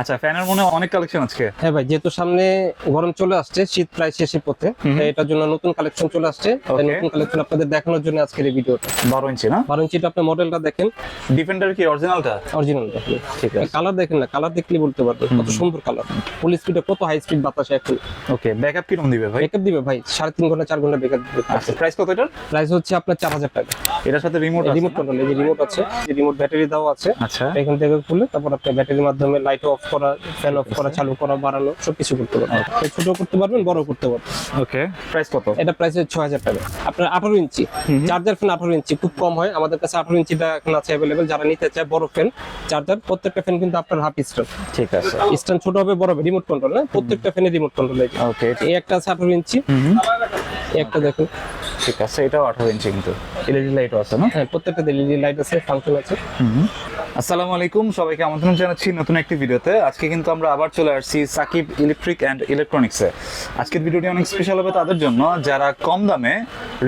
আচ্ছা ফ্যানের মনে অনেক কালেকশন আজকে। হ্যাঁ ভাই যেহেতু সামনে গরম চলে আসছে শীত প্রায় শেষের পথে এটার জন্য নতুন কালেকশন চলে আসছে। নতুন কালেকশন আপনাদের দেখানোর জন্য আজকের এই ভিডিওটা। বারো ইঞ্চি না? বারো ইঞ্চিটা আপনি মডেলটা দেখেন। ডিফেন্ডার কি অরিজিনালটা অরিজিনাল দেখেন ঠিক আছে। কালার দেখেন না কালার দেখলে বলতে পারবেন কত সুন্দর কালার ফুল স্পিডে কত হাই স্পিড বাতাসে এখন। ওকে ব্যাকআপ কীরকম দিবে ভাই? ব্রেকআপ দিবে ভাই সাড়ে তিন ঘণ্টা চার ঘণ্টা ব্রেকআপ দিবে। আচ্ছা প্রাইস কত এটার? প্রাইস হচ্ছে আপনার চার হাজার টাকা। এটার সাথে রিমোট রিমোট কন্ট্রোল এই যে রিমোট আছে রিমোট ব্যাটারি দেওয়া আছে আচ্ছা। এখান থেকে খুলে তারপর আপনি ব্যাটারির মাধ্যমে লাইট অফ করা ফ্যান অফ করা চালু করা বাড়ানো সবকিছু করতে পারবেন ছোট করতে পারবেন বড় করতে পারবেন। ওকে প্রাইস কত? এটা প্রাইস ছয় হাজার টাকা। আপনার আঠারো ইঞ্চি। চার্জার ফ্যান আঠারো ইঞ্চি খুব কম হয়। আমাদের কাছে আঠারো ইঞ্চিটা এখন আছে অ্যাভেলেবেল যারা নিতে চায় বড় ফ্যান চার্জার প্রত্যেকটা ফ্যান কিন্তু আপনার হাফ স্টার ঠিক আছে। স্ট্যান্ড ছোট হবে বড় হবে রিমোট কন্ট্রোল না প্রত্যেকটা ফ্যানের রিমোট কন্ট্রোল ওকে এই একটা আছে আঠারো ইঞ্চি। একটা দেখুন। ঠিক আছে এটাও আঠারো ইঞ্চি কিন্তু। এলইডি লাইটও আছে না? হ্যাঁ প্রত্যেকটা এলইডি লাইট আছে ফাংশন আছে। আসসালামু আলাইকুম সবাইকে আমন্ত্রণ জানাচ্ছি নতুন একটি ভিডিওতে। আজকে কিন্তু আমরা আবার চলে আসছি সাকিব ইলেকট্রিক অ্যান্ড ইলেকট্রনিক্সে। আজকের ভিডিওটি অনেক স্পেশাল হবে তাদের জন্য। যারা কম দামে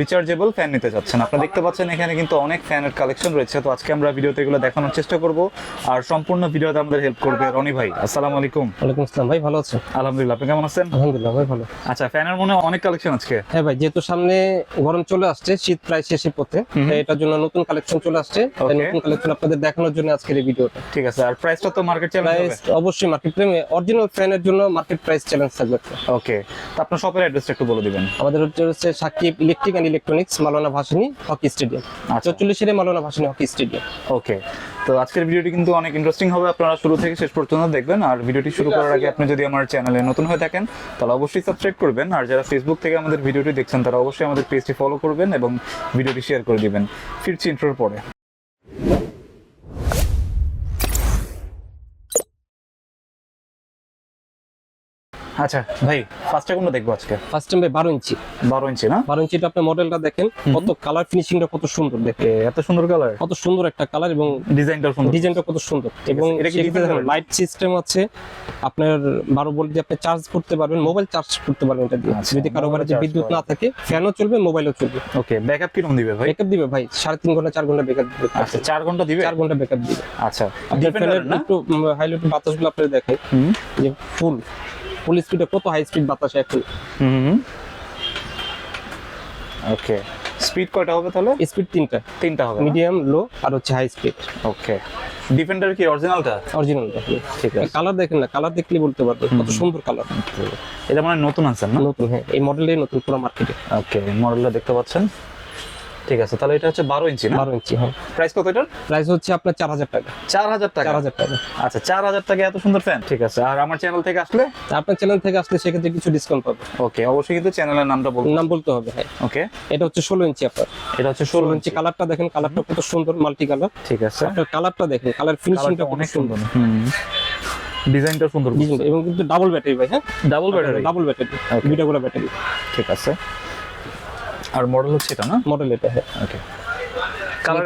রিচার্জেবল ফ্যান নিতে চাচ্ছেন আপনারা দেখতে পাচ্ছেন এখানে কিন্তু অনেক ফ্যানের কালেকশন রয়েছে। তো আজকে আমরা ভিডিওতে এগুলো দেখানোর চেষ্টা করব। আর সম্পূর্ণ ভিডিওতে আমাদের হেল্প করবে রনি ভাই। আসসালামু আলাইকুম। ওয়ালাইকুম আসসালাম। ভাই ভালো আছেন? আলহামদুলিল্লাহ আপনি কেমন আছেন? আলহামদুলিল্লাহ ভাই ভালো। আচ্ছা ফ্যানের মনে অনেক কালেকশন আজকে। হ্যাঁ ভাই যেহেতু সামনে গরম চলে আসছে শীত প্রায় শেষের পথে এটার জন্য নতুন কালেকশন চলে আসছে। নতুন কালেকশন আপনাদের দেখানোর জন্য আজকের এই ভিডিওটা। ঠিক আছে আর প্রাইসটা তো মার্কেট চ্যালেঞ্জ প্রাইস অবশ্যই মার্কেট প্রাইস অরিজিনাল ফ্যানের জন্য মার্কেট প্রাইস চ্যালেঞ্জ থাকবে। ওকে তো আপনার শপের অ্যাড্রেসটা একটু বলে দিবেন। আমাদের হচ্ছে Sakib electric and electronics Maulana Bhasani hockey stadium আচ্ছা। চল্লিশের Maulana Bhasani hockey stadium okay তো আজকের ভিডিওটি কিন্তু অনেক ইন্টারেস্টিং হবে আপনারা শুরু থেকে শেষ পর্যন্ত দেখবেন। আর ভিডিওটি শুরু করার আগে আপনি যদি আমার চ্যানেলে নতুন হয়ে থাকেন তাহলে অবশ্যই সাবস্ক্রাইব করবেন। আর যারা ফেসবুক থেকে আমাদের ভিডিওটি দেখছেন তারা অবশ্যই আমাদের পেজটি ফলো করবেন এবং ভিডিওটি শেয়ার করে দিবেন। ফিরছি ইন্ট্রোর পরে। আচ্ছা ভাই ফার্স্টে কোনটা দেখব আজকে? ফার্স্ট টাইম ভাই বারো ইঞ্চি। বারো ইঞ্চি না? বারো ইঞ্চিটা আপনি মডেলটা দেখেন কত কালার ফিনিশিংটা কত সুন্দর দেখে এত সুন্দর কালার কত সুন্দর একটা কালার এবং ডিজাইনটাও সুন্দর। ডিজাইনটা কত সুন্দর। এবং? লাইট সিস্টেম আছে আপনার বারো ভোল্ট দিয়ে আপনি চার্জ করতে পারবেন মোবাইল চার্জ করতে পারবেন এটা দিয়ে। আচ্ছা, যদি কারও বাড়িতে বিদ্যুৎ না থাকে ফ্যানও চলবে মোবাইলও চলবে। ওকে ব্যাকআপ কীরকম দিবে ভাই? ব্যাকআপ দিবে ভাই সাড়ে তিন ঘণ্টা চার ঘণ্টা ব্যাকআপ দিবে। আচ্ছা চার ঘণ্টা দিবে? চার ঘণ্টা ব্যাকআপ দিবে। আচ্ছা আপনার ফ্যানের একটু হাইলাইট বাতাসগুলো আপনাদের দেখাই। যে ফুল ফুল স্পিডে কত হাই স্পিড বাতাস এখন হুম ওকে স্পিড কয়টা হবে তাহলে? স্পিড তিনটা। তিনটা হবে মিডিয়াম লো আর হচ্ছে হাই স্পিড ওকে ডিফেন্ডার কি অরিজিনালটা অরিজিনাল দেখেন ঠিক আছে। কালার দেখেন না কালার দেখলে বলতে পারবেন কত সুন্দর কালার এটা মানে নতুন আনছেন না? নতুন হ্যাঁ এই মডেলের নতুন পুরো মার্কেটে ওকে মডেলটা দেখতে পাচ্ছেন। ঠিক আছে তাহলে এটা হচ্ছে বারো ইঞ্চি বারো ইঞ্চি হ্যাঁ। প্রাইস কত এটার? প্রাইস হচ্ছে আপনার চার হাজার টাকা। চার হাজার টাকা? চার হাজার টাকা। আচ্ছা চার হাজার টাকা এত সুন্দর ফ্যান ঠিক আছে। আর আমার চ্যানেল থেকে আসলে? আপনার চ্যানেল থেকে আসলে সেক্ষেত্রে কিছু ডিসকাউন্ট পাবে ওকে অবশ্যই কিন্তু চ্যানেলের নামটা বলব। নাম বলতে হবে হ্যাঁ। ওকে এটা হচ্ছে ষোলো ইঞ্চি আপনার। এটা হচ্ছে ষোলো ইঞ্চি। কালারটা দেখেন কালারটা কত সুন্দর মাল্টি কালার ঠিক আছে। আপনার কালারটা দেখেন কালার ফিনিশিংটা অনেক সুন্দর। হুম। ডিজাইনটা সুন্দর এবং কিন্তু ডাবল ব্যাটারি ভাই হ্যাঁ? Double battery double battery. দুইটা করে ব্যাটারি ঠিক আছে। আর মডেল হচ্ছে এটা না? মডেল এটা হ্যাঁ। ওকে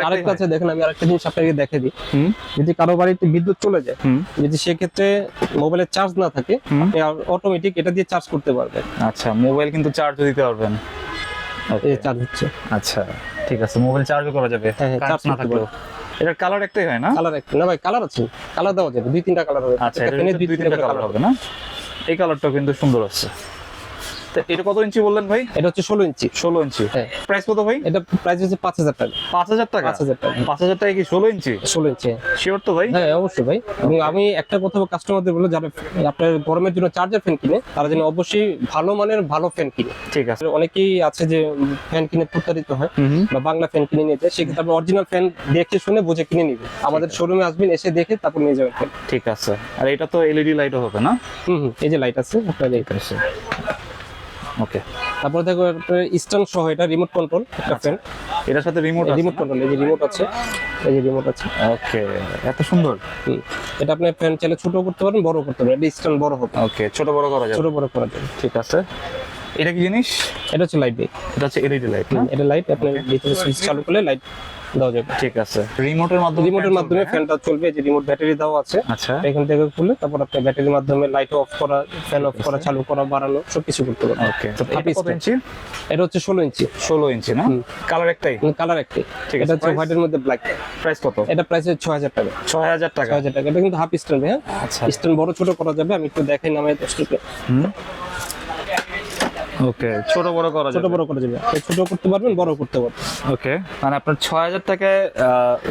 আরেকটা আছে দেখেন আমি আরেকটা জিনিস আপনাকে দেখে দিই। যদি কারও বাড়িতে বিদ্যুৎ চলে যায় যদি সেক্ষেত্রে মোবাইলের চার্জ না থাকে আপনি অটোমেটিক এটা দিয়ে চার্জ করতে পারবেন। আচ্ছা মোবাইল কিন্তু চার্জ দিতে পারবেন। চার্জ হচ্ছে। আচ্ছা ঠিক আছে মোবাইল চার্জও করা যাবে। হ্যাঁ, হ্যাঁ, charge না থাকলেও। এটার কালার একটাই হয় না? কালার একটা না ভাই কালার আছে। কালার দেওয়া যাবে দুই তিনটা কালার হবে। আচ্ছা দুই তিনটা কালার হবে না? এই কালারটাও কিন্তু সুন্দর আছে এটা কত ইঞ্চি বললেন ভাই? এটা হচ্ছে ষোলো ইঞ্চি। ষোলো ইঞ্চি। হ্যাঁ। প্রাইস কত ভাই? এটা প্রাইস হচ্ছে পাঁচ হাজার টাকা। পাঁচ হাজার টাকা? 5,000 টাকা। পাঁচ হাজার টাকা কি ষোলো ইঞ্চি? ষোলো ইঞ্চি শিওর তো ভাই? হ্যাঁ অবশ্যই ভাই। এবং আমি একটা কথা কাস্টমারদের বলব যারা আপনার গরমের জন্য চার্জার ফ্যান কিনে তারা যেন অবশ্যই ভালো মানের ভালো ফ্যান কিনে। ঠিক আছে। অনেকেই আছে যে ফ্যান কিনে প্রতারিত হয় বা বাংলা ফ্যান কিনে নিয়ে যায় সেক্ষেত্রে আপনি অরিজিনাল ফ্যান দেখে শুনে বুঝে কিনে নিবেন আমাদের শোরুমে আসবেন এসে দেখে তারপর নিয়ে যাবেন ঠিক আছে। আর এটা তো এলইডি লাইটও হবে না? হুম হুম এই যে লাইট আছে আপনার এই আছে। ওকে। তারপর দেখো স্ট্যান্ড সহ এটা রিমোট কন্ট্রোল একটা ফ্যান এটার সাথে রিমোট রিমোট কন্ট্রোল এই যে রিমোট আছে এই যে রিমোট আছে। ওকে এত সুন্দর। এটা আপনি ফ্যান চাইলে ছোট করতে পারেন বড় করতে পারেন এটা স্ট্যান্ড বড় হবে। ওকে ছোট বড় করা যাবে। ছোট বড় করা যাবে। ঠিক আছে। এটা কি জিনিস? এটা হচ্ছে লাইট এটা হচ্ছে এলইডি লাইট এটা লাইট আপনি ভিতরে সুইচ চালু করলে লাইট দেওয়া যাবে। ঠিক আছে। রিমোটের মাধ্যমে রিমোটের মাধ্যমে? ফ্যানটা চলবে যে রিমোট ব্যাটারি দেওয়া আছে আচ্ছা। এখান থেকে খুলে তারপর আপনি ব্যাটারির মাধ্যমে লাইট অফ করা ফ্যান অফ করা চালু করা বাড়ানো সবকিছু করতে পারবেন। ওকে তো কত ইঞ্চি এটা হচ্ছে ষোলো ইঞ্চি ষোলো ইঞ্চি না? কালার একটাই? কালার একটি ঠিক আছে, এটা হচ্ছে? হোয়াইটের মধ্যে ব্ল্যাক প্রাইস কত? এটা প্রাইস হচ্ছে ছয় হাজার টাকা। ছয় হাজার টাকা। ছয় হাজার টাকা। এটা কিন্তু হাফ স্ট্যান্ড হ্যাঁ? আচ্ছা। স্ট্যান্ড বড় ছোট করা যাবে আমি একটু দেখাই নামে দশ টাকা ওকে ছোট বড় করা ছোট বড় করা যাবে। ছোট করতে পারবেন বড় করতে পারবেন। ওকে মানে আপনার ছয় হাজার টাকায়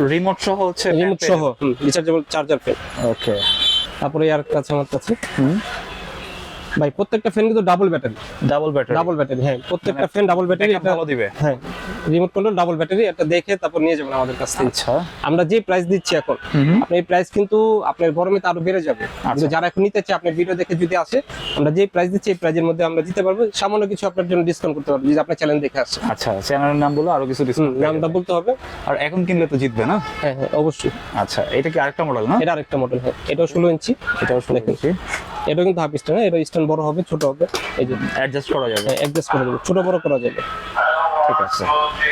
রিমোট সহ হচ্ছে রিমোট সহ রিচার্জেবল চার্জার ফ্যান ওকে তারপরে আর কাছে আমার কাছে। হুম। ভাই প্রত্যেকটা ফ্যান কিন্তু double battery double battery double battery হ্যাঁ প্রত্যেকটা ফ্যান ডাবল ব্যাটারি এটা ভালো দিবে। হ্যাঁ রিমোট কন্ট্রোল ডাবল ব্যাটারি এটা দেখে তারপর নিয়ে যাবেন আমাদের কাছ থেকে। আচ্ছা। আমরা যে প্রাইস দিচ্ছি এখন আপনার এই প্রাইস কিন্তু আপনার গরমে তো আরও বেড়ে যাবে। কিন্তু যারা এখন নিতে চায় আপনার ভিডিও দেখে যদি আসে আমরা যে প্রাইস দিচ্ছি এই প্রাইজের মধ্যে আমরা দিতে পারব। সামান্য কিছু আপনার জন্য ডিসকাউন্ট করতে পারব যদি আপনার চ্যানেল দেখে আসে। আচ্ছা চ্যানেলের নাম বলো আরও কিছু ডিসকাউন্ট নামটা বলতে হবে। আর এখন কিনলে তো জিতবে না? হ্যাঁ হ্যাঁ অবশ্যই। আচ্ছা এটা কি আরেকটা মডেল না? এটা আরেকটা মডেল হ্যাঁ এটাও ষোলো ইঞ্চি এটাও ষোলো ইঞ্চি এটা কিন্তু হাফ স্ট্যান্ড এটা স্ট্যান্ড বড় হবে ছোট হবে। এই যে অ্যাডজাস্ট করা যাবে। অ্যাডজাস্ট করে দেবে ছোট বড় করা যাবে। ঠিক আছে।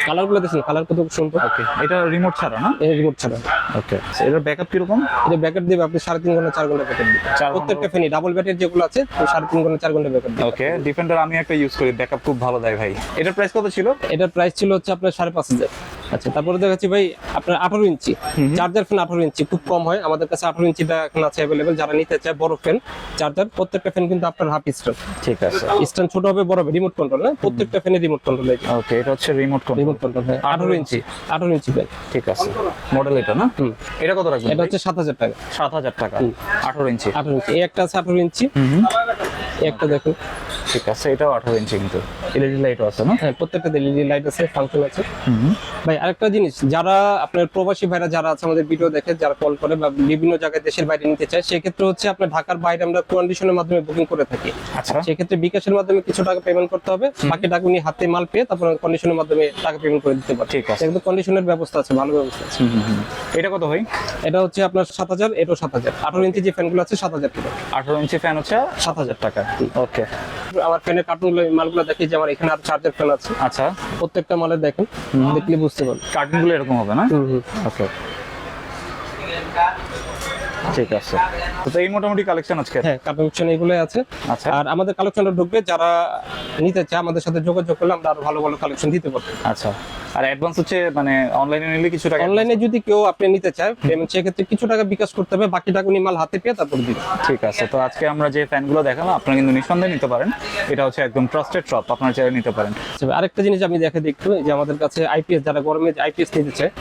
কালারগুলো দেখুন কালার কত সুন্দর। ওকে এটা রিমোট ছাড়া না? এই রিমোট ছাড়া। ওকে এটার ব্যাকআপ কীরকম? এটা ব্যাকআপ দিবে আপনি সাড়ে তিন ঘণ্টা চার ঘণ্টা ব্যাকেট দিবে প্রত্যেকটা ফ্যানই ডাবল ব্যাটারি যেগুলো আছে সাড়ে তিন ঘণ্টা চার ঘণ্টা ব্যাকেট দিবে ওকে ডিফেন্ডার আমি একটা ইউজ করি ব্যাকআপ খুব ভালো দেয় ভাই। এটার প্রাইস কত ছিল? এটার প্রাইস ছিল হচ্ছে আপনার সাড়ে পাঁচ হাজার। আচ্ছা তারপরে দেখাচ্ছি ভাই আপনার আঠারো ইঞ্চি চার্জার ফ্যান আঠারো ইঞ্চি খুব কম হয়। আমাদের কাছে আঠারো ইঞ্চিটা এখন আছে অ্যাভেলেবেল যারা নিতে চায় বড় ফ্যান চার্জার প্রত্যেকটা ফ্যান কিন্তু আপনার হাফ স্ট্যান্ড ঠিক আছে। স্ট্যান্ড ছোট হবে বড় হবে রিমোট কন্ট্রোল না প্রত্যেকটা ফ্যানের রিমোট কন্ট্রোল এই ওকে এটা হচ্ছে রিমোট কন্ট্রোল রিমোট কন্ট্রোল হ্যাঁ। আঠারো ইঞ্চি আঠারো ইঞ্চি ফ্যান ঠিক আছে। মডেল এটা না। এটা কত রাখবেন এটা হচ্ছে সাত হাজার টাকা। সাত হাজার টাকা। আঠারো ইঞ্চি আঠারো ইঞ্চি একটা আছে আঠারো ইঞ্চি একটা দেখুন। ঠিক আছে এটাও আঠারো ইঞ্চি কিন্তু। এলইডি লাইটও আছে না? হ্যাঁ প্রত্যেকটা এলইডি লাইট আছে ফাংশন আছে। ভাই আরেকটা জিনিস যারা আপনার প্রবাসী ভাইরা যারা আছে আমাদের ভিডিও দেখে যারা কল করে বা বিভিন্ন জায়গায় দেশের বাইরে নিতে চায় সেক্ষেত্রে হচ্ছে আপনার ঢাকার বাইরে আমরা কন্ডিশনের মাধ্যমে বুকিং করে থাকি। আচ্ছা। সেক্ষেত্রে বিকাশের মাধ্যমে কিছু টাকা পেমেন্ট করতে হবে বাকি টাকা উনি হাতে মাল পেয়ে তারপর কন্ডিশনের মাধ্যমে টাকা পেমেন্ট করে দিতে পারে ঠিক আছে। কিন্তু কন্ডিশনের ব্যবস্থা আছে ভালো ব্যবস্থা আছে। এটা কত ভাই? এটা হচ্ছে আপনার সাত হাজার এটাও সাত হাজার। আঠারো ইঞ্চি যে ফ্যানগুলো আছে সাত হাজার টাকা। আঠারো ইঞ্চি ফ্যান হচ্ছে সাত হাজার টাকা। ওকে আমার ফ্যানের কার্টুন মালগুলো দেখি যে আমার এখানে আর চার্জার ফ্যান আছে। আচ্ছা। প্রত্যেকটা মালের দেখেন দেখলে বুঝতে পারবেন। কার্টুনগুলো এরকম হবে না? হুম হুম। ওকে ঠিক আছে। তো তো এই মোটামুটি কালেকশন আজকে? হ্যাঁ কালেকশন এগুলোই আছে। আচ্ছা। আর আমাদের কালেকশনটা ঢুকবে যারা নিতে চায় আমাদের সাথে যোগাযোগ করলে আমরা আরও ভালো ভালো কালেকশন দিতে পারব। আচ্ছা। আর অ্যাডভান্স হচ্ছে মানে অনলাইনে নিলে কিছু টাকা অনলাইনে যদি কেউ আপনি নিতে চায় পেমেন্ট সেক্ষেত্রে কিছু টাকা বিকাশ করতে হবে বাকি টাকা উনি মাল হাতে পেয়ে তারপর দিবে। ঠিক আছে তো আজকে আমরা যে ফ্যানগুলো দেখালাম আপনারা কিন্তু নিঃসন্দেহে নিতে পারেন। এটা হচ্ছে একদম ট্রাস্টেড শপ আপনারা চাইলে নিতে পারেন। আচ্ছা, আরেকটা জিনিস আমি দেখে দেখব যে আমাদের কাছে আইপিএস যারা গরমে আইপিএস নিতে চায়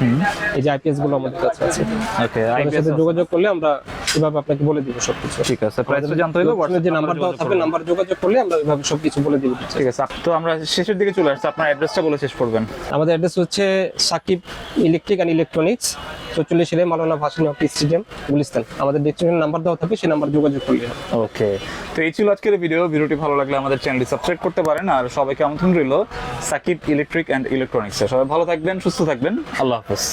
এই যে আইপিএসগুলো আমাদের কাছে আছে। ওকে সাথে যোগাযোগ করলে আমরা এভাবে আপনাকে বলে দিব সবকিছু। ঠিক আছে প্রাইসটা জানতে হলে হোয়াটসঅ্যাপে যে নাম্বার দেওয়া থাকবে নাম্বার যোগাযোগ করলে আমরা এভাবে সবকিছু বলে দিব। ঠিক আছে তো আমরা শেষের দিকে চলে আসছি আপনার অ্যাড্রেসটা বলে শেষ করবেন। আমাদের অ্যাড্রেস হচ্ছে সাকিব ইলেকট্রিক অ্যান্ড ইলেকট্রনিক্স চৌচল্লিশ রে মালানা ভাসানী অফিস স্টেডিয়াম গুলিস্তান। আমাদের ডিসক্রিপশন নাম্বার দেওয়া থাকবে সেই নাম্বার যোগাযোগ করলে। ওকে তো এই ছিল আজকের ভিডিও ভিডিওটি ভালো লাগলে আমাদের চ্যানেলটি সাবস্ক্রাইব করতে পারেন। আর সবাইকে আমন্ত্রণ রইল সাকিব ইলেকট্রিক অ্যান্ড ইলেকট্রনিক্সে। সবাই ভালো থাকবেন সুস্থ থাকবেন। আল্লাহ হাফেজ।